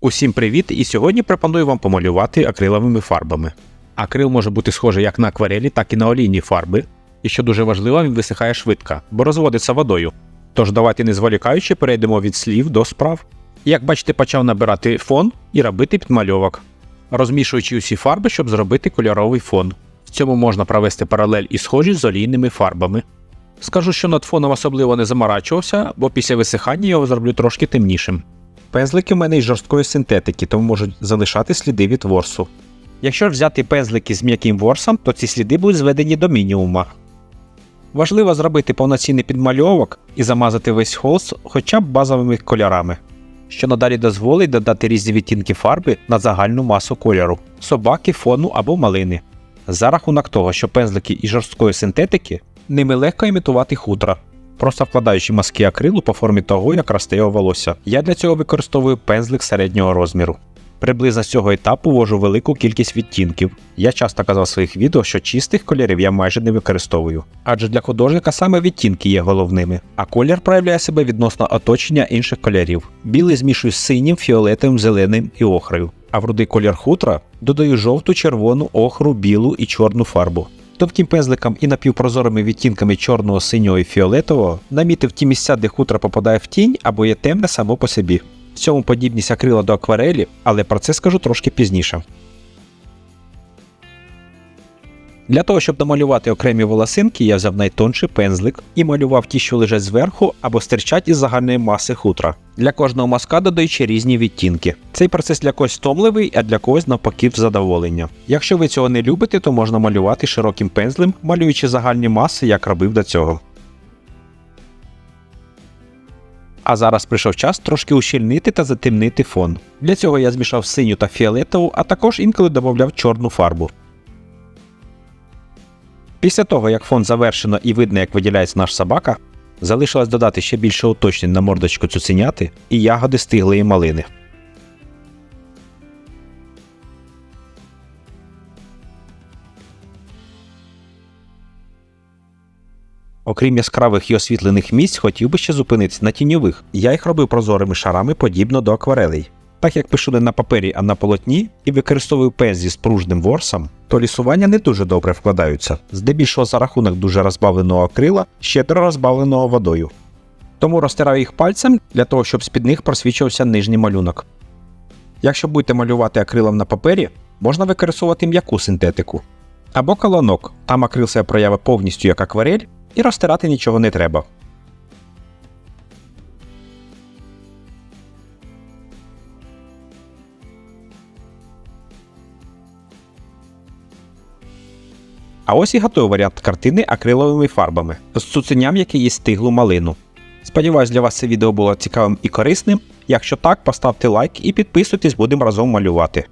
Усім привіт! І сьогодні пропоную вам помалювати акриловими фарбами. Акрил може бути схожий як на акварелі, так і на олійні фарби. І що дуже важливо, він висихає швидко, бо розводиться водою. Тож давайте не зволікаючи, перейдемо від слів до справ. Як бачите, почав набирати фон і робити підмальовок, розмішуючи усі фарби, щоб зробити кольоровий фон. В цьому можна провести паралель і схожість з олійними фарбами. Скажу, що над фоном особливо не заморачувався, бо після висихання його зроблю трошки темнішим. Пензлики в мене із жорсткої синтетики, тому можуть залишати сліди від ворсу. Якщо взяти пензлики з м'яким ворсом, то ці сліди будуть зведені до мінімума. Важливо зробити повноцінний підмальовок і замазати весь холст хоча б базовими кольорами, що надалі дозволить додати різні відтінки фарби на загальну масу кольору, собаки, фону або малини. За рахунок того, що пензлики із жорсткої синтетики, ними легко імітувати хутра, просто вкладаючи маски акрилу по формі того, як росте його волосся. Я для цього використовую пензлик середнього розміру. Приблизно з цього етапу ввожу велику кількість відтінків. Я часто казав в своїх відео, що чистих кольорів я майже не використовую, адже для художника саме відтінки є головними, а колір проявляє себе відносно оточення інших кольорів. Білий змішую з синім, фіолетовим, зеленим і охрою. А в рудий колір хутра додаю жовту, червону, охру, білу і чорну фарбу. Тонким пензликом і напівпрозорими відтінками чорного, синього і фіолетового намітив ті місця, де хутро попадає в тінь або є темне само по собі. В цьому подібність акрила до акварелі, але про це скажу трошки пізніше. Для того, щоб намалювати окремі волосинки, я взяв найтонший пензлик і малював ті, що лежать зверху або стирчать із загальної маси хутра. Для кожного мазка додаючи різні відтінки. Цей процес для когось втомливий, а для когось навпаки в задоволення. Якщо ви цього не любите, то можна малювати широким пензлем, малюючи загальні маси, як робив до цього. А зараз прийшов час трошки ущільнити та затемнити фон. Для цього я змішав синю та фіолетову, а також інколи додавав чорну фарбу. Після того, як фон завершено і видно, як виділяється наш собака, залишилось додати ще більше уточнень на мордочку цуценяти і ягоди стиглої малини. Окрім яскравих і освітлених місць, хотів би ще зупинитися на тіньових. Я їх робив прозорими шарами подібно до акварелей. Так як пишу не на папері, а на полотні і використовую пензі з пружним ворсом, то лісування не дуже добре вкладаються, здебільшого за рахунок дуже розбавленого акрила, щедро розбавленого водою. Тому розтираю їх пальцем для того, щоб з під них просвічувався нижній малюнок. Якщо будете малювати акрилом на папері, можна використовувати м'яку синтетику. Або колонок, там акрил себе проявить повністю як акварель, і розтирати нічого не треба. А ось і готовий варіант картини акриловими фарбами з цуценям, яке їсть стиглу малину. Сподіваюсь, для вас це відео було цікавим і корисним. Якщо так, поставте лайк і підписуйтесь, будемо разом малювати.